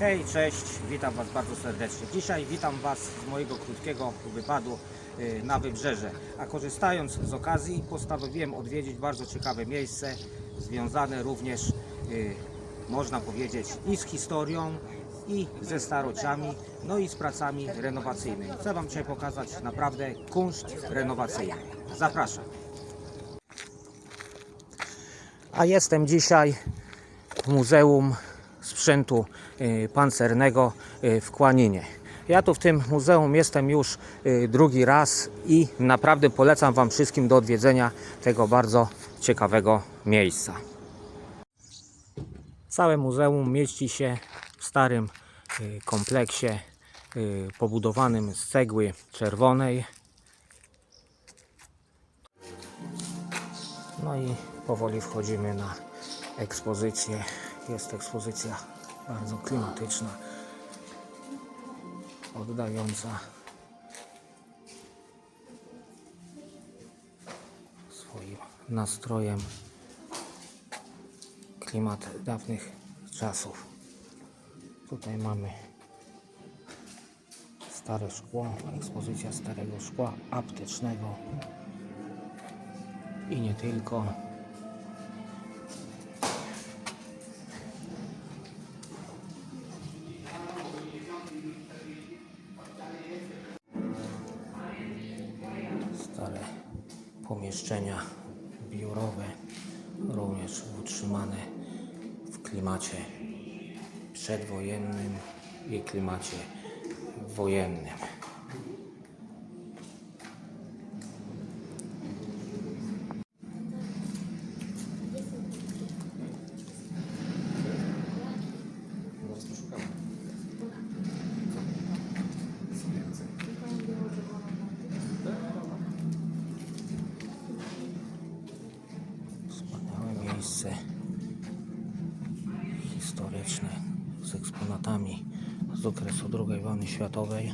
Hej, cześć, witam Was bardzo serdecznie. Dzisiaj witam Was z mojego krótkiego wypadu y, na wybrzeże. A korzystając z okazji postanowiłem odwiedzić bardzo ciekawe miejsce, związane również, y, można powiedzieć, i z historią, i ze starociami, no i z pracami renowacyjnymi. Chcę Wam dzisiaj pokazać naprawdę kunszt renowacyjny. Zapraszam. A jestem dzisiaj w Muzeum Sprzętu y, Pancernego y, w Kłaninie. Ja tu w tym muzeum jestem już y, drugi raz i naprawdę polecam Wam wszystkim do odwiedzenia tego bardzo ciekawego miejsca. Całe muzeum mieści się w starym kompleksie pobudowanym z cegły czerwonej. No i powoli wchodzimy na ekspozycję. Jest ekspozycja bardzo klimatyczna, oddająca swoim nastrojem klimat dawnych czasów. Tutaj mamy stare szkło, ekspozycja starego szkła aptecznego i nie tylko. Klimacie przedwojennym i klimacie wojennym. Wspaniałe miejsce historyczne z eksponatami z okresu II wojny światowej.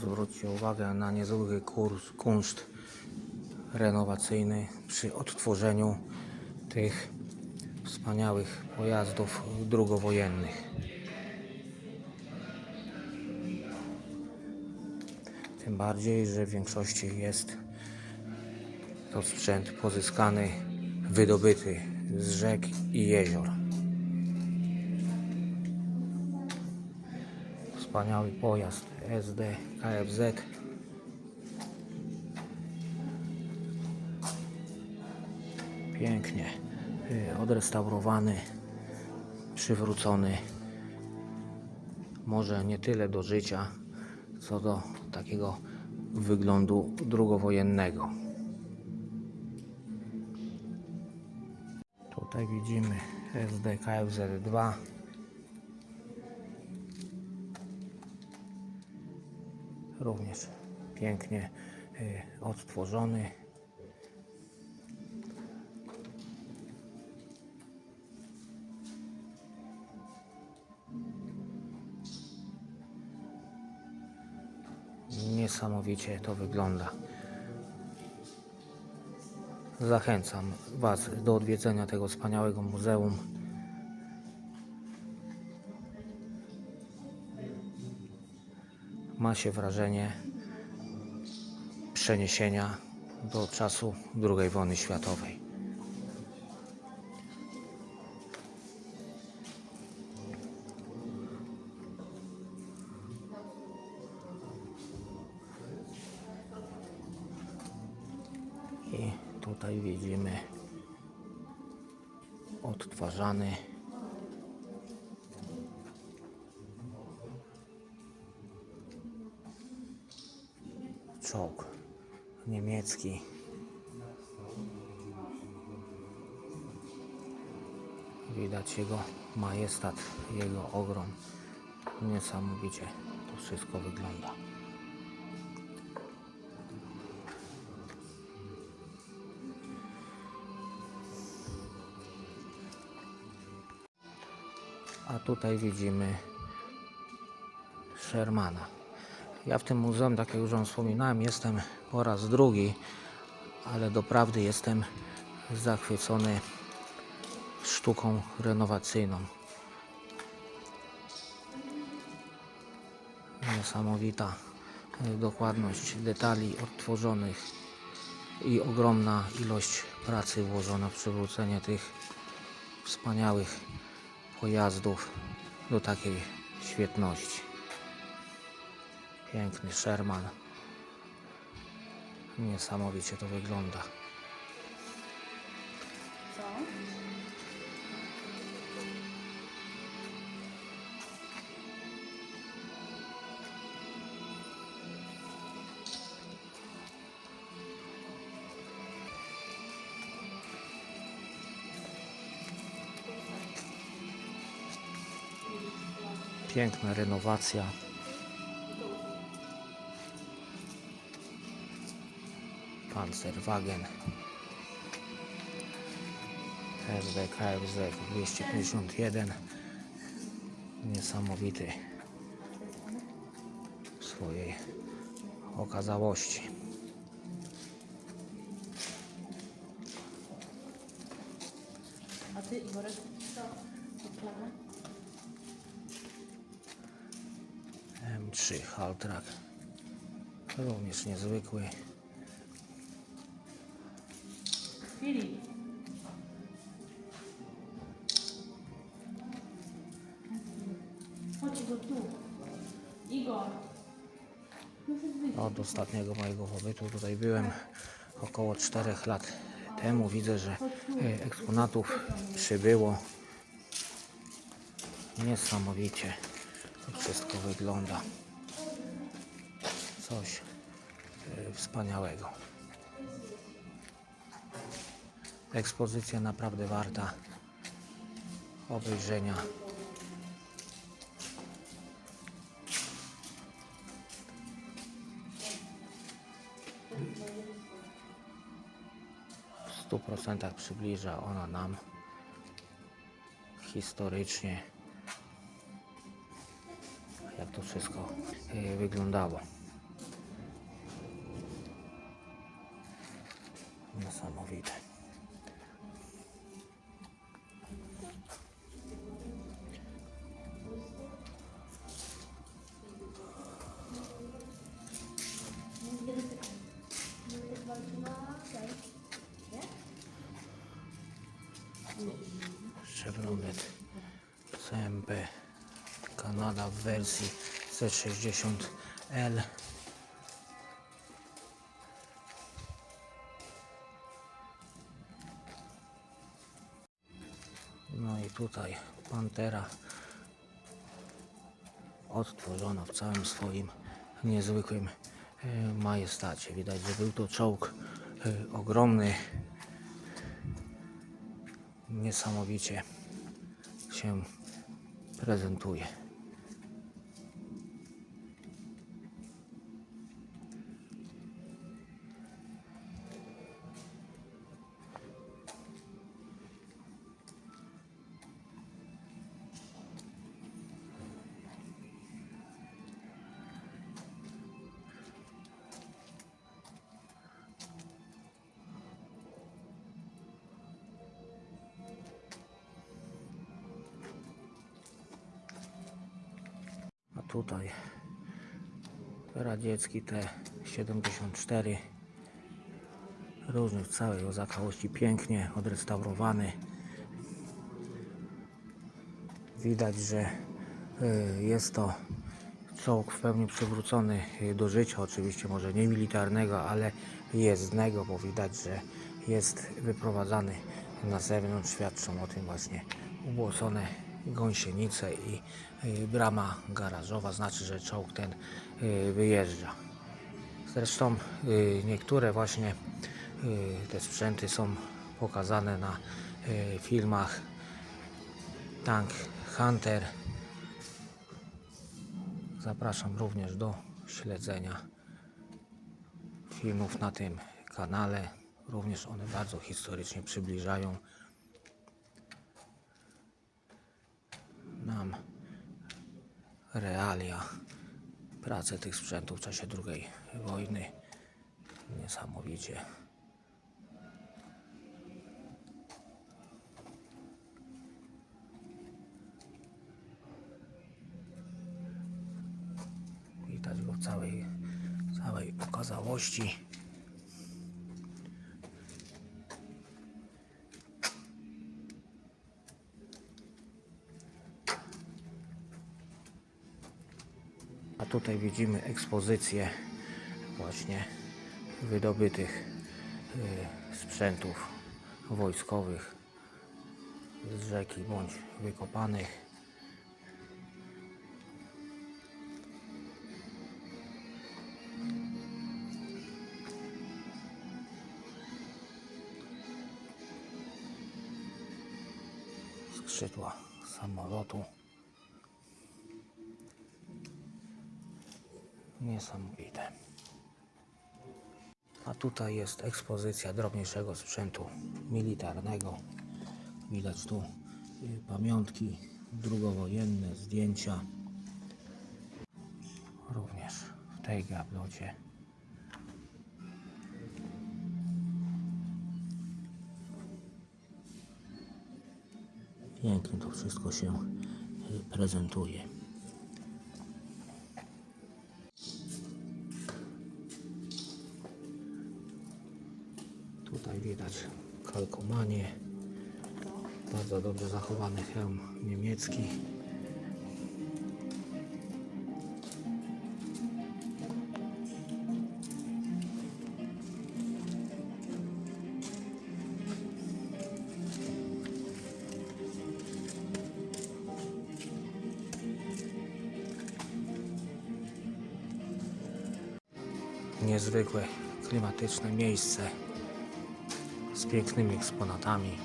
Zwróćcie uwagę na niezwykły kurs, kunszt renowacyjny przy odtworzeniu tych wspaniałych pojazdów drugowojennych. Tym bardziej, że w większości jest to sprzęt pozyskany, wydobyty z rzek i jezior. Wspaniały pojazd SD KFZ. Odrestaurowany, przywrócony. Może nie tyle do życia, co do takiego wyglądu drugowojennego. Tutaj widzimy SD KFZ 2 również pięknie y, odtworzony. Niesamowicie to wygląda. Zachęcam Was do odwiedzenia tego wspaniałego muzeum. ma się wrażenie przeniesienia do czasu II wojny światowej. Tutaj widzimy odtwarzany czołg niemiecki. Widać jego majestat, jego ogrom. Niesamowicie to wszystko wygląda. A tutaj widzimy Shermana. Ja w tym muzeum, tak jak już Wam wspominałem, jestem po raz drugi, ale doprawdy jestem zachwycony sztuką renowacyjną. Niesamowita e, dokładność detali odtworzonych i ogromna ilość pracy włożona w przywrócenie tych wspaniałych pojazdów do takiej świetności. Piękny Sherman. Niesamowicie to wygląda. Co? Piękna renowacja. Panzerwagen. SB KFZ 251. Niesamowity w swojej okazałości. A ty, Igorek, M3 Haltrack. Również niezwykły. Filip. Chodź go tu. Igor. Od ostatniego mojego pobytu tutaj byłem około 4 lat temu. Widzę, że e, eksponatów przybyło. Niesamowicie to wszystko wygląda. Coś e, wspaniałego. Ekspozycja naprawdę warta obejrzenia. w 100% przybliża ona nam historycznie jak to wszystko e, wyglądało. Niesamowite. Chevrolet CMP Kanada w wersji C60L No i tutaj Pantera odtworzona w całym swoim niezwykłym e, majestacie. Widać, że był to czołg e, ogromny, niesamowicie się prezentuje. Tutaj. Radziecki T74. Różny w całej zacałości pięknie odrestaurowany. Widać, że y, jest to czołg w pełni przywrócony y, do życia. Oczywiście może nie militarnego, ale jezdnego, bo widać, że jest wyprowadzany na zewnątrz. Świadczą o tym właśnie ubłocone gąsienice i y, brama garażowa znaczy, że czołg ten y, wyjeżdża. Zresztą y, niektóre właśnie te sprzęty są pokazane na filmach Tank Hunter. Zapraszam również do śledzenia filmów na tym kanale. Również one bardzo historycznie przybliżają nam realia pracy tych sprzętów w czasie II wojny. Niesamowicie. Widać go w całej, całej okazałości. A tutaj widzimy ekspozycję właśnie wydobytych y, sprzętów wojskowych z rzeki bądź wykopanych. Skrzydła samolotu. Niesamowite. A tutaj jest ekspozycja drobniejszego sprzętu militarnego. Widać tu y, pamiątki drugowojenne, zdjęcia. Również w tej gablocie. Pięknie to wszystko się y, prezentuje. Widać kalkomanie. Bardzo dobrze zachowany hełm niemiecki. Niezwykłe klimatyczne miejsce pięknymi eksponatami.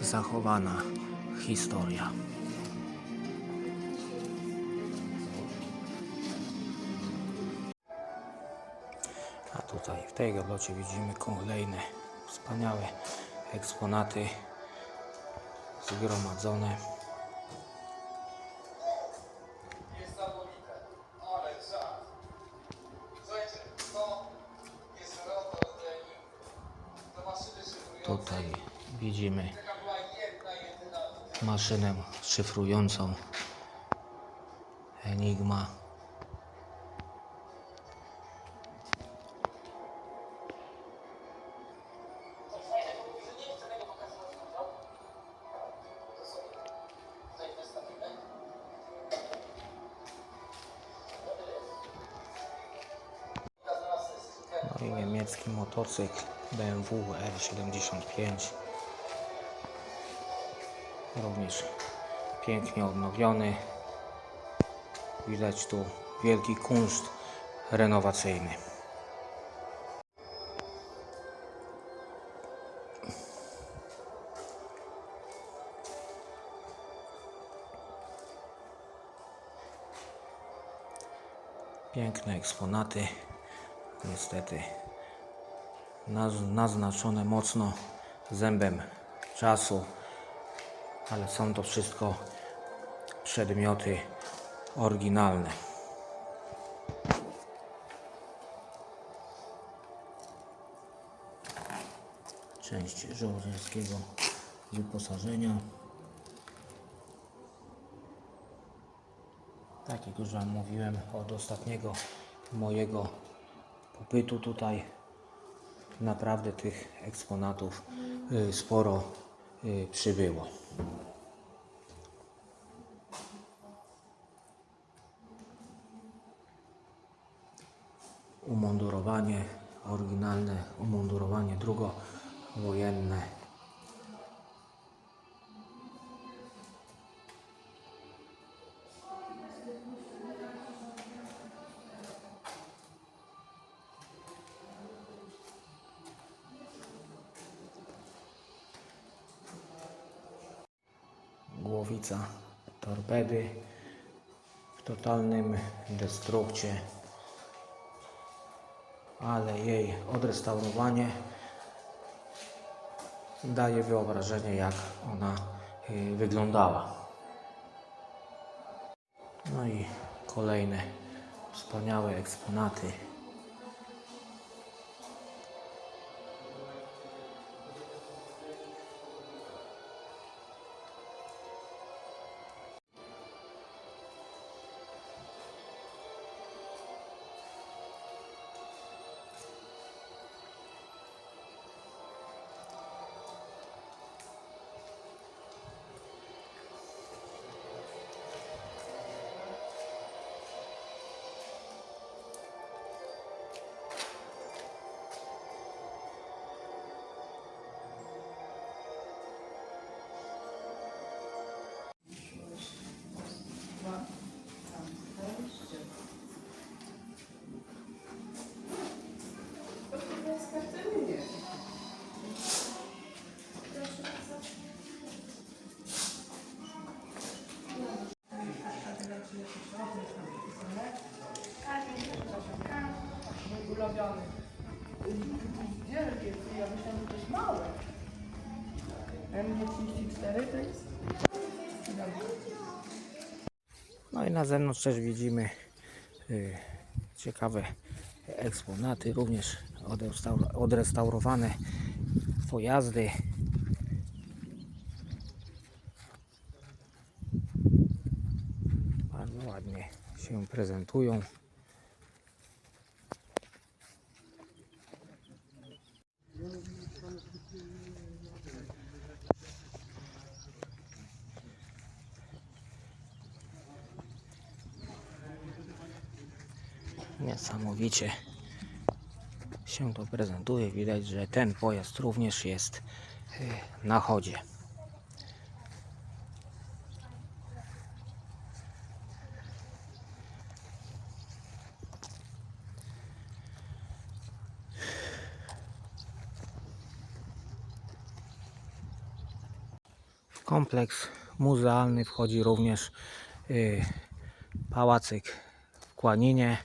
Zachowana historia. A tutaj w tej gablocie widzimy kolejne wspaniałe eksponaty zgromadzone. Widzimy maszynę szyfrującą Enigma. No i niemiecki motocykl BMW R75 również pięknie odnowiony. Widać tu wielki kunszt renowacyjny. Piękne eksponaty, niestety naz- naznaczone mocno zębem czasu ale są to wszystko przedmioty oryginalne. Część żołnierskiego wyposażenia. Tak jak już Wam mówiłem, od ostatniego mojego pobytu tutaj naprawdę tych eksponatów y, sporo y, przybyło. Umundurowanie, oryginalne umundurowanie drugowojenne. Torpedy w totalnym destrukcie ale jej odrestaurowanie daje wyobrażenie, jak ona y, wyglądała. No i kolejne wspaniałe eksponaty. M34 to jest? No i na zewnątrz też widzimy y, ciekawe eksponaty, również odrestaur- odrestaurowane pojazdy. Bardzo ładnie się prezentują. Niesamowicie się to prezentuje. Widać, że ten pojazd również jest y, na chodzie. Kompleks muzealny wchodzi również y, pałacyk w Kłaninie.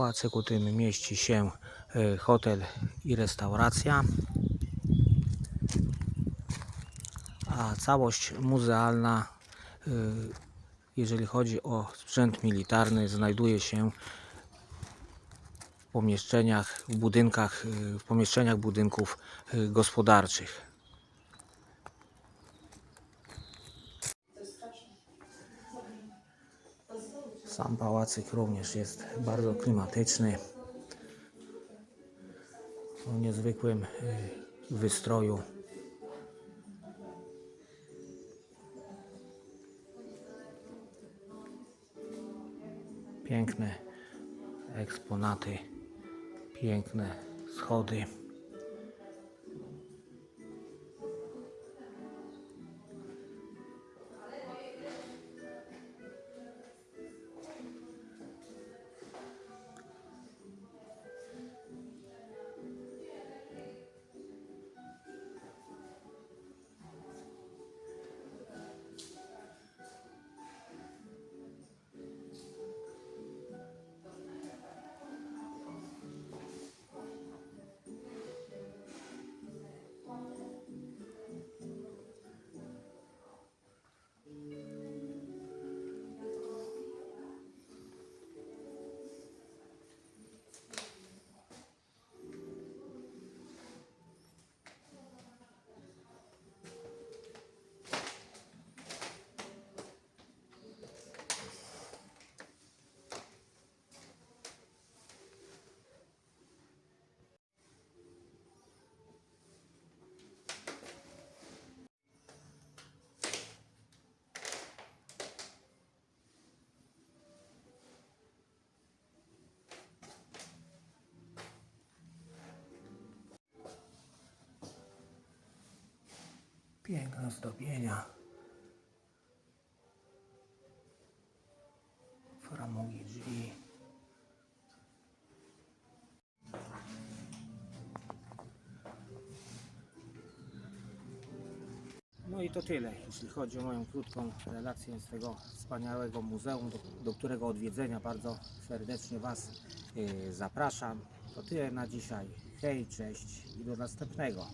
W pałacyku tym mieści się y, hotel i restauracja. A całość muzealna, y, jeżeli chodzi o sprzęt militarny, znajduje się w pomieszczeniach, w budynkach, y, w pomieszczeniach budynków gospodarczych. Sam pałacyk również jest bardzo klimatyczny. O niezwykłym y, wystroju. Piękne eksponaty, piękne schody. Piękne zdobienia. Framugi drzwi. No i to tyle, jeśli chodzi o moją krótką relację z tego wspaniałego muzeum, do, do którego odwiedzenia bardzo serdecznie Was y, zapraszam. To tyle na dzisiaj. Hej, cześć i do następnego.